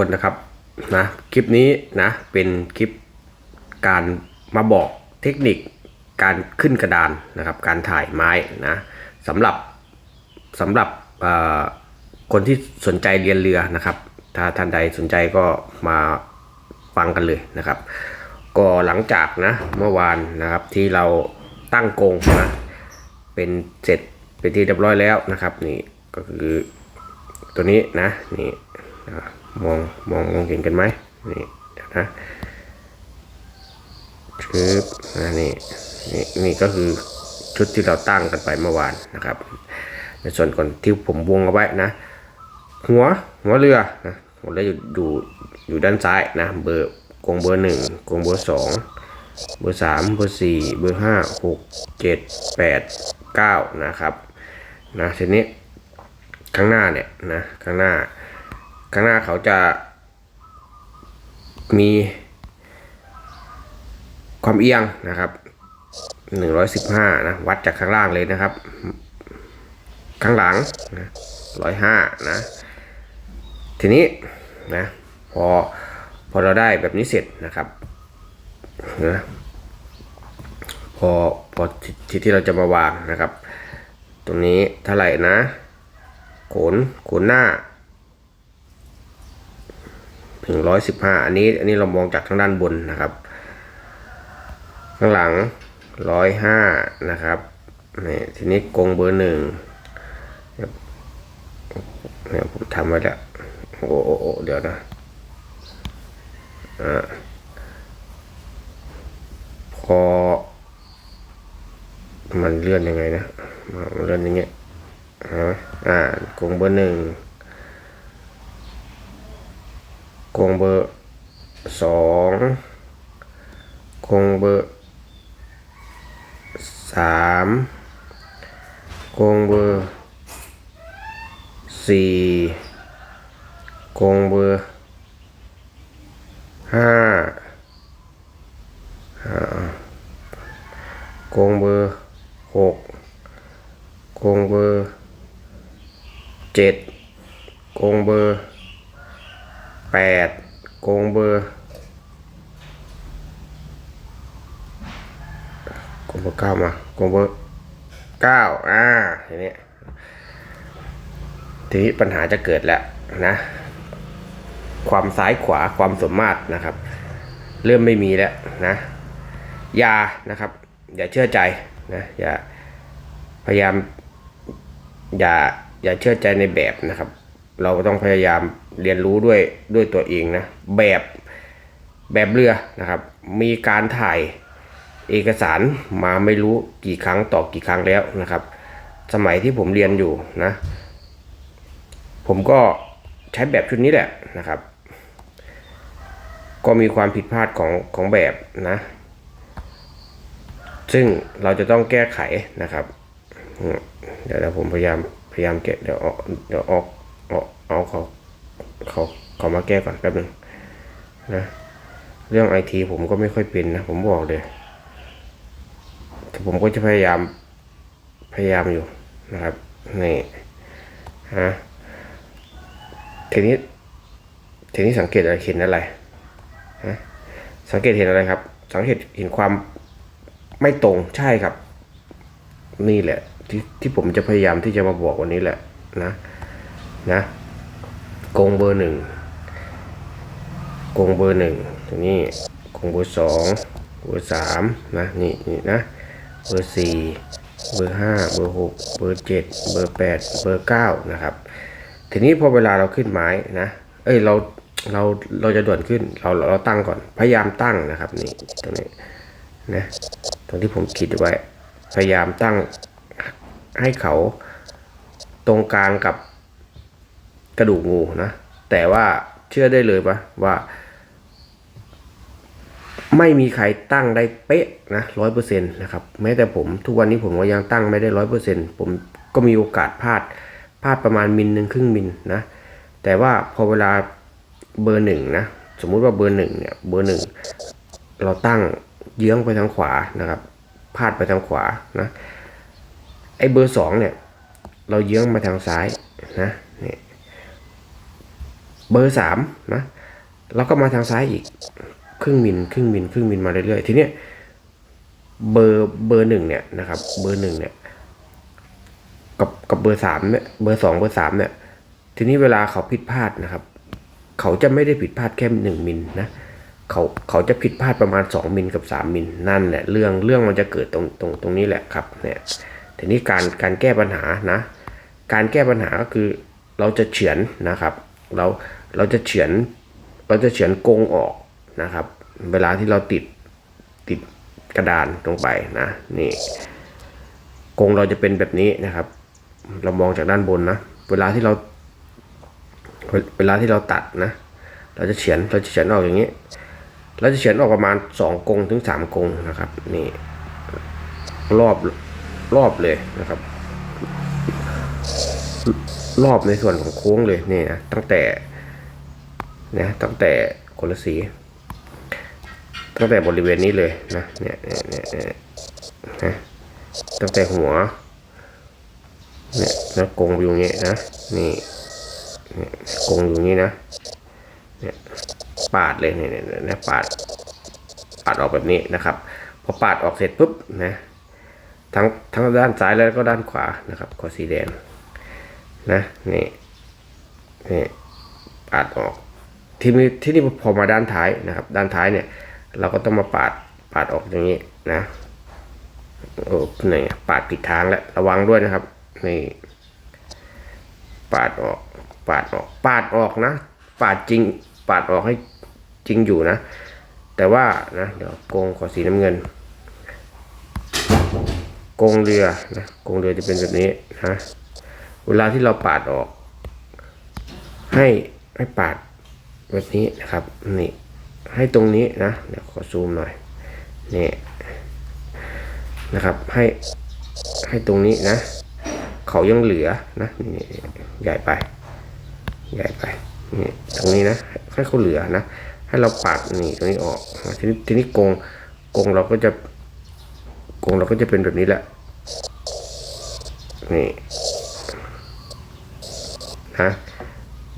คนนะครับนะคลิปนี้นะเป็นคลิปการมาบอกเทคนิคการขึ้นกระดานนะครับ การถ่ายไม้นะสำหรับสำหรับคนที่สนใจเรียนเรือนะครับ ถ้าท่านใดสนใจก็มาฟังกันเลยนะครับ ก็หลังจากนะเมื่อวานนะครับที่เราตั้งกงนะเป็นเสร็จเป็นที่เรียบร้อยแล้วนะครับนี่ก็คือตัวนี้นะนี่ มองมองมองเห็นกันไหมนี่นะชืบนะนี่นี่นี่ก็คือชุดที่เราตั้งกันไปเมื่อวานนะครับ ในส่วนก่อนที่ผมวงเอาไว้นะ หัวหัวเรือนะหัวเรืออยู่อยู่อยู่ด้านซ้ายนะเบอร์กงเบอร์หนึ่งกงเบอร์สองเบอร์สามเบอร์สี่เบอร์ห้าหกเจ็ดแปดเก้านะครับนะทีนี้ข้างหน้าเนี่ยนะข้างหน้า ข้างหน้าเขาจะมีความเอียงนะครับหนึ่งร้อยสิบห้านะ วัดจากข้างล่างเลยนะครับ ข้างหลังนะร้อยห้านะ ทีนี้นะพอพอเราได้แบบนี้เสร็จนะครับนะพอพอทที่ที่เราจะมาวางนะครับ ตรงนี้เท่าไหร่นะขนขนหน้า ถึงร้อยสิบห้าอันนี้อันนี้เรามองจากทางด้านบนนะครับ ข้างหลังร้อยห้านะครับนี่ทีนี้กรงเบอร์หนึ่งเนี่ยผมทำไว้แล้วโอ้โอโอเดี๋ยวนะอ่าพอ มันเลื่อนยังไงนะมันเลื่อนอย่างเงี้ยฮะอ่ากงเบอร์หนึ่งก งเบอร์สองกงเบอร์สามกงเบอร์สี่กงเบอร์ห้าอ่ากงเบอร์หกกงเบอร์เจ็ดกงเบอร์แปด กงเบอร์กงเบอร์เก้ามากงเบอร์เก้าอ่าทีนี้ทีนี้ปัญหาจะเกิดแล้วนะ ความซ้ายขวาความสมมาตรนะครับ เริ่มไม่มีแล้วนะอย่านะครับ อย่าเชื่อใจนะอย่าพยายามอย่าอย่าเชื่อใจในแบบนะครับ เราต้องพยายาม เรียนรู้ด้วยด้วยตัวเองนะแบบแบบเรือนะครับ มีการถ่ายเอกสารมาไม่รู้กี่ครั้งต่อกี่ครั้งแล้วนะครับ สมัยที่ผมเรียนอยู่นะ ผมก็ใช้แบบชุดนี้แหละนะครับ ก็มีความผิดพลาดของของแบบนะ ซึ่งเราจะต้องแก้ไขนะครับ เดี๋ยวผมพยายามพยายามแกะเดี๋ยวเอาเดี๋ยวออกอาเอาเขา เขาเขามาแก้ก่อนแป๊บนึงนะเรื่องไอทีผมก็ไม่ค่อยเป็นนะ ผมบอกเลยแต่ผมก็จะพยายามพยายามอยู่นะครับนี่ฮะทีนี้ทีนี้สังเกตอะไรเห็นอะไรฮะสังเกตเห็นอะไรครับ สังเกตเห็นความไม่ตรงใช่ครับ นี่แหละที่ที่ผมจะพยายามที่จะมาบอกวันนี้แหละนะนะ กงเบอร์หนึ่งกงเบอร์หนึ่งทีนี้กงเบอร์สองเบอร์สามนะนี่นี่นะเบอร์สี่เบอร์ห้าเบอร์หกเบอร์เจ็ดเบอร์แปดเบอร์เก้านะครับ ทีนี้พอเวลาเราขึ้นไม้นะ เอ้ยเราเราเราจะด่วนขึ้นเราเราตั้งก่อนพยายามตั้งนะครับนี่ตรงนี้นะตรงที่ผมคิดไว้ พยายามตั้งให้เขาตรงกลางกับ กระดูกงูนะ แต่ว่าเชื่อได้เลยปะว่า ไม่มีใครตั้งได้เป๊ะนะร้อยเปอร์เซ็นต์นะครับแม้แต่ผมทุกวันนี้ผมก็ยังตั้งไม่ได้ร้อยเปอร์เซ็นต์ผมก็มีโอกาสพลาดพลาดประมาณมิลหนึ่งครึ่งมิลนะ แต่ว่าพอเวลาเบอร์หนึ่งนะ สมมุติว่าเบอร์หนึ่งเนี่ยเบอร์หนึ่งเราตั้งเยื้องไปทางขวานะครับพลาดไปทางขวานะไอ้เบอร์สองเนี่ย เราเยื้องมาทางซ้ายนะเนี่ย เบอร์สามนะแล้วก็มาทางซ้ายอีกครึ่งมิลครึ่งมิลครึ่งมิลมาเรื่อยๆทีเนี้ยเบอร์เบอร์หนึ่งเนี่ยนะครับ เบอร์หนึ่งเนี่ยกับกับเบอร์สามเนี่ยเบอร์สองเบอร์สามเนี่ย ทีนี้เวลาเขาผิดพลาดนะครับ เขาจะไม่ได้ผิดพลาดแค่หนึ่งมิลนะเขาเขาจะผิดพลาดประมาณสองมิลกับสามมิลนั่นแหละเรื่องเรื่องมันจะเกิดตรงตรงตรงนี้แหละครับเนี่ยทีนี้การการแก้ปัญหานะ การแก้ปัญหาก็คือเราจะเฉือนนะครับ เรา เราจะเฉือนเราจะเฉือนกงออกนะครับ เวลาที่เราติดติดกระดานลงไปนะนี่กงเราจะเป็นแบบนี้นะครับ เรามองจากด้านบนนะเวลาที่เรา เวลาที่เราตัดนะ เราจะเฉือนเราจะเฉือนออกอย่างนี้ เราจะเฉือนออกประมาณสองกงถึงสามกงนะครับนี่รอบรอบเลยนะครับ รอบในส่วนของโค้งเลยนี่นะตั้งแต่ นะตั้งแต่คนละสีตั้งแต่บริเวณนี้เลยนะเนี่ยเนี่ยเนี่ยนะตั้งแต่หัวเนี่ยนะกงอยู่อย่างนี้นะนี่เนี่ยกงอยู่นี้นะเนี่ยปาดเลยเนี่ยเนี่ยเนี่ยปาดปาดออกแบบนี้นะครับพอปาดออกเสร็จปุ๊บนะทั้งทั้งด้านซ้ายแล้วก็ด้านขวานะครับขอสีแดงนะนี่นี่ปาดออก ที่นี้ที่นี่พอมาด้านท้ายนะครับ ด้านท้ายเนี่ย เราก็ต้องมาปาดปาดออกอย่างนี้นะโอ้ไหนปาดผิดทางแล้วระวังด้วยนะครับนี่ปาดออก ปาดออก ปาดออกนะ ปาดจริง ปาดออกให้จริงอยู่นะ แต่ว่านะ เดี๋ยวโกงขอสีน้ำเงินโกงเรือนะโกงเรือจะเป็นแบบนี้นะเวลาที่เราปาดออก ให้ให้ปาด แบบนี้นะครับนี่ให้ตรงนี้นะเดี๋ยวขอซูมหน่อยนี่นะครับให้ให้ตรงนี้นะ เขายังเหลือนะนี่ใหญ่ไปใหญ่ไปนี่ตรงนี้นะให้เขาเหลือนะ ให้เราปาดนี่ตรงนี้ออกทีนี้ทีนี้กงกงเราก็จะกงเราก็จะเป็นแบบนี้แหละนี่นะ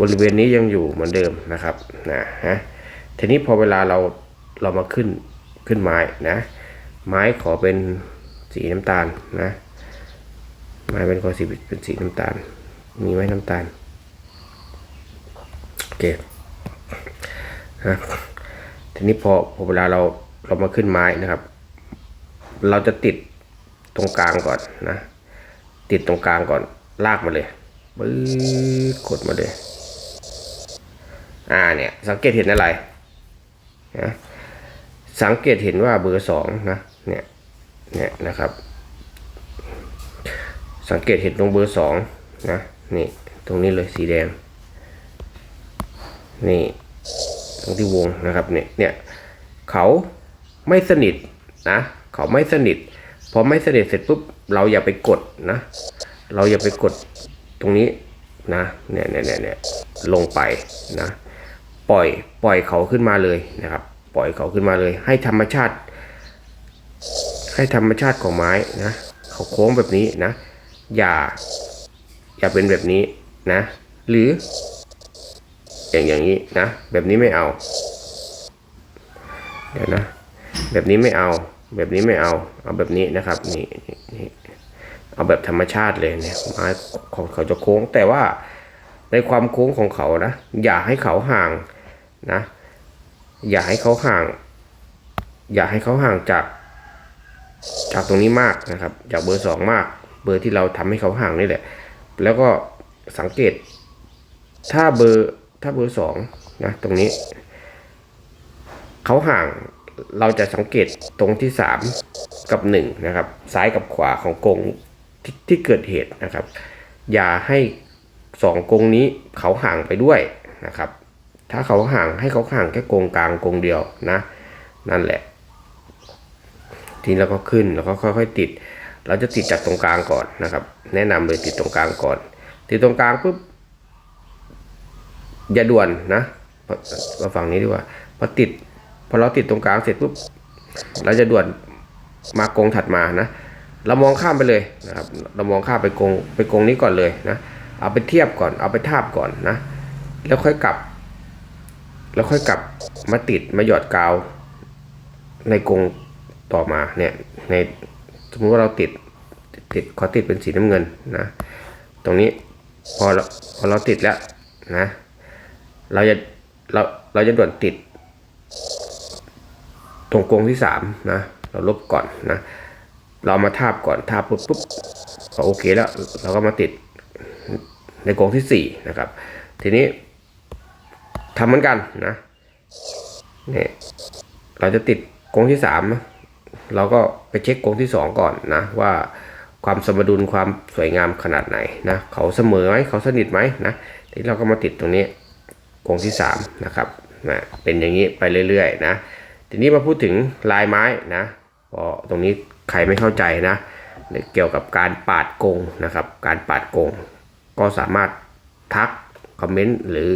บริเวณนี้ยังอยู่เหมือนเดิมนะครับนะฮะทีนี้พอเวลาเราเรามาขึ้นขึ้นไม้นะ ไม้ขอเป็นสีน้ำตาลนะไม้เป็นขอสีเป็นสีน้ำตาล มีไหมน้ำตาลโอเคนะทีนี้พอพอเวลาเราเรามาขึ้นไม้นะครับ เราจะติดตรงกลางก่อนนะ ติดตรงกลางก่อนลากมาเลยปื๊ดกดมาเลย อ่าเนี่ยสังเกตเห็นอะไรนะสังเกตเห็นว่าเบอร์สองนะเนี่ยเนี่ยนะครับ สังเกตเห็นตรงเบอร์สองนะนี่ตรงนี้เลยสีแดง นี่ตรงที่วงนะครับเนี่ยเนี่ยเขาไม่สนิทนะเขาไม่สนิทพอไม่สนิทเสร็จปุ๊บเราอย่าไปกดนะ เราอย่าไปกดตรงนี้นะเนี่ยเนี่ยเนี่ยเนี่ยลงไปนะ ปล่อยปล่อยเขาขึ้นมาเลยนะครับ ปล่อยเขาขึ้นมาเลย ให้ธรรมชาติ ให้ธรรมชาติของไม้นะเขาโค้งแบบนี้นะ อย่า อย่าเป็นแบบนี้นะ หรือ อย่างอย่างนี้นะ แบบนี้ไม่เอา เดี๋ยวนะ แบบนี้ไม่เอา แบบนี้ไม่เอา เอาแบบนี้นะครับ นี่นี่เอาแบบธรรมชาติเลยเนี่ยไม้ของเขาจะโค้งแต่ว่าในความโค้งของเขานะ อย่าให้เขาห่าง นะ อย่าให้เขาห่าง อย่าให้เขาห่างจาก จากตรงนี้มากนะครับ จากเบอร์สองมาก เบอร์ที่เราทำให้เขาห่างนี่แหละ แล้วก็สังเกต ถ้าเบอร์ถ้าเบอร์สองนะตรงนี้ เขาห่างเราจะสังเกตตรงที่สามกับหนึ่งนะครับ ซ้ายกับขวาของกงที่ที่เกิดเหตุนะครับ อย่าให้สองกงนี้เขาห่างไปด้วยนะครับ ถ้าเขาห่างให้เขาห่างแค่กงกลางกงเดียวนะ นั่นแหละ ทีนี้เราก็ขึ้นแล้วก็ค่อยๆติด เราจะติดจากตรงกลางก่อนนะครับ แนะนำเลยติดตรงกลางก่อน ติดตรงกลางปุ๊บอย่าด่วนนะมาฝั่งนี้ดีกว่าพอติดพอเราติดตรงกลางเสร็จปุ๊บเราจะด่วนมากงถัดมานะ เรามองข้ามไปเลยนะครับ เรามองข้ามไปกงไปกงนี้ก่อนเลยนะ เอาไปเทียบก่อน เอาไปทาบก่อนนะ แล้วค่อยกลับ แล้วค่อยกลับมาติดมาหยอดกาวในกรงต่อมาเนี่ยในสมมติว่าเราติดติดขอติดเป็นสีน้ำเงินนะ ตรงนี้พอเราพอเราติดแล้วนะ เราจะเราเราจะด่วนติด ตรงกรงที่สามนะเราลบก่อนนะ เรามาทาบก่อนทาบปุ๊บปุ๊บก็โอเคแล้ว เราก็มาติดในกรงที่สี่นะครับ ทีนี้ ทำเหมือนกันนะเนี่ยเราจะติดกรงที่สามเราก็ไปเช็คกรงที่สองก่อนนะว่าความสมดุลความสวยงามขนาดไหนนะเขาเสมอไหมเขาสนิทไหมนะทีนี้เราก็มาติดตรงนี้กรงที่สามนะครับนะเป็นอย่างนี้ไปเรื่อยๆนะทีนี้มาพูดถึงลายไม้นะพอตรงนี้ใครไม่เข้าใจนะเกี่ยวกับการปาดกงนะครับ การปาดกง ก็สามารถทักคอมเมนต์หรือ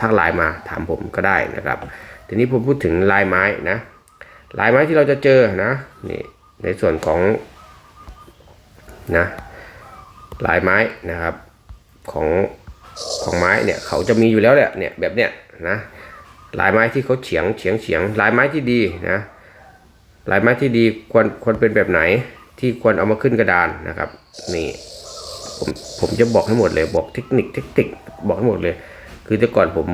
ทักไลน์มาถามผมก็ได้นะครับ ทีนี้ผมพูดถึงลายไม้นะลายไม้ที่เราจะเจอนะนี่ในส่วนของนะลายไม้นะครับของของไม้เนี่ยเขาจะมีอยู่แล้วแหละเนี่ยแบบเนี้ยนะลายไม้ที่เขาเฉียงเฉียงเฉียงลายไม้ที่ดีนะลายไม้ที่ดีควรควรเป็นแบบไหนที่ควรเอามาขึ้นกระดานนะครับนี่ผมผมจะบอกให้หมดเลยบอกเทคนิคเทคนิคบอกให้หมดเลย คือแต่ก่อนผม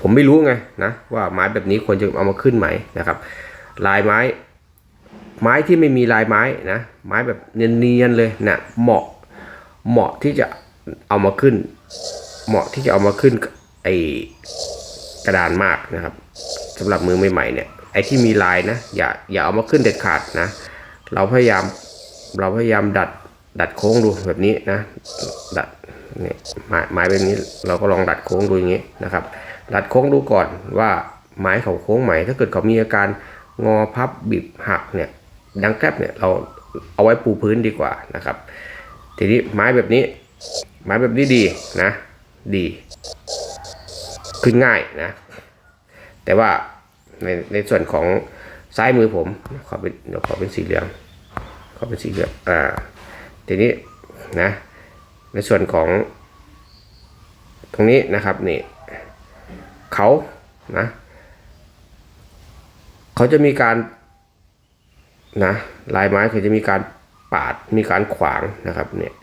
ผมไม่รู้ไงนะว่าไม้แบบนี้ควรจะเอามาขึ้นไหมนะครับ ลายไม้ ไม้ที่ไม่มีลายไม้นะไม้แบบเนียนๆเลยนะเหมาะเหมาะที่จะเอามาขึ้น เหมาะที่จะเอามาขึ้นไอกระดานมากนะครับสำหรับมือใหม่ๆเนี่ยไอ้ที่มีลายนะอย่าอย่าเอามาขึ้นเด็ดขาดนะ เราพยายามเราพยายามดัดดัดโค้งดูแบบนี้นะ ดัด เนี่ยไม้ไม้แบบนี้เราก็ลองดัดโค้งดูอย่างนี้นะครับ ดัดโค้งดูก่อนว่าไม้เขาโค้งใหมถ้าเกิดเขามีอาการงอพับบิดหักเนี่ยดังแกลบเนี่ยเราเอาไว้ปูพื้นดีกว่านะครับ ทีนี้ไม้แบบนี้ ไม้แบบนี้ดีนะดี ขึ้นง่ายนะ แต่ว่าในในส่วนของซ้ายมือผมขอเป็นเดี๋ยวขอเป็นสีเหลืองขอเป็นสีเหลืองอ่าทีนี้นะ ในส่วนของตรงนี้นะครับนี่เขานะเขาจะมีการนะลายไม้เขาจะมีการปาดมีการขวางนะครับเนี่ย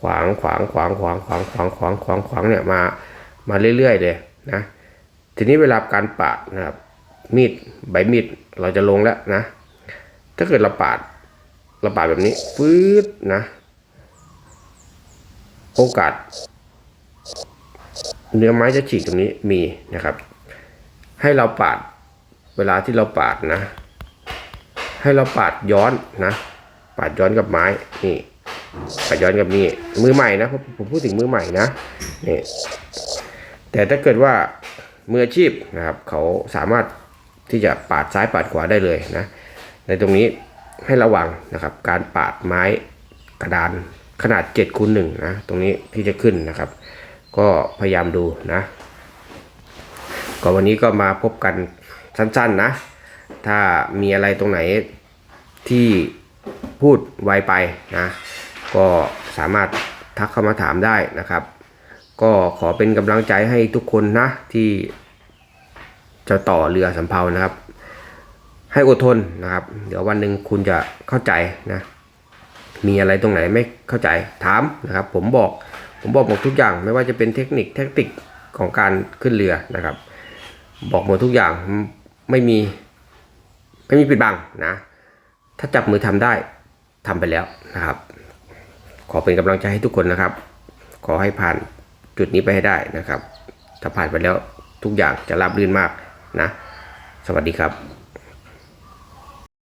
ขวางขวางขวางขวางขวางขวางขวางขวางขวางเนี่ยมามาเรื่อยๆเลยนะทีนี้เวลาการปาดนะครับมีดใบมีดเราจะลงแล้วนะ ถ้าเกิดเราปาดเราปาดแบบนี้ฟืดนะ โอกาส เนื้อไม้จะฉีกตรงนี้มีนะครับ ให้เราปาดเวลาที่เราปาดนะ ให้เราปาดย้อนนะปาดย้อนกับไม้นี่ปาดย้อนกับนี่มือใหม่นะผมผมพูดถึงมือใหม่นะนี่แต่ถ้าเกิดว่ามืออาชีพนะครับ เขาสามารถที่จะปาดซ้ายปาดขวาได้เลยนะ ในตรงนี้ให้ระวังนะครับ การปาดไม้กระดาน ขนาด7คูณหนึ่งนะตรงนี้ที่จะขึ้นนะครับ ก็พยายามดูนะก็วันนี้ก็มาพบกันสั้นๆนะ ถ้ามีอะไรตรงไหนที่พูดไวไปนะ ก็สามารถทักเข้ามาถามได้นะครับ ก็ขอเป็นกำลังใจให้ทุกคนนะ ที่จะต่อเรือสำเภานะครับ ให้อดทนนะครับ เดี๋ยววันหนึ่งคุณจะเข้าใจนะ มีอะไรตรงไหนไม่เข้าใจถามนะครับ ผมบอกผมบอกหมดทุกอย่างไม่ว่าจะเป็นเทคนิคเทคนิคของการขึ้นเรือนะครับ บอกหมดทุกอย่างไม่มีไม่มีปิดบังนะ ถ้าจับมือทำได้ทำไปแล้วนะครับ ขอเป็นกำลังใจให้ทุกคนนะครับ ขอให้ผ่านจุดนี้ไปให้ได้นะครับ ถ้าผ่านไปแล้วทุกอย่างจะราบรื่นมากนะ สวัสดีครับ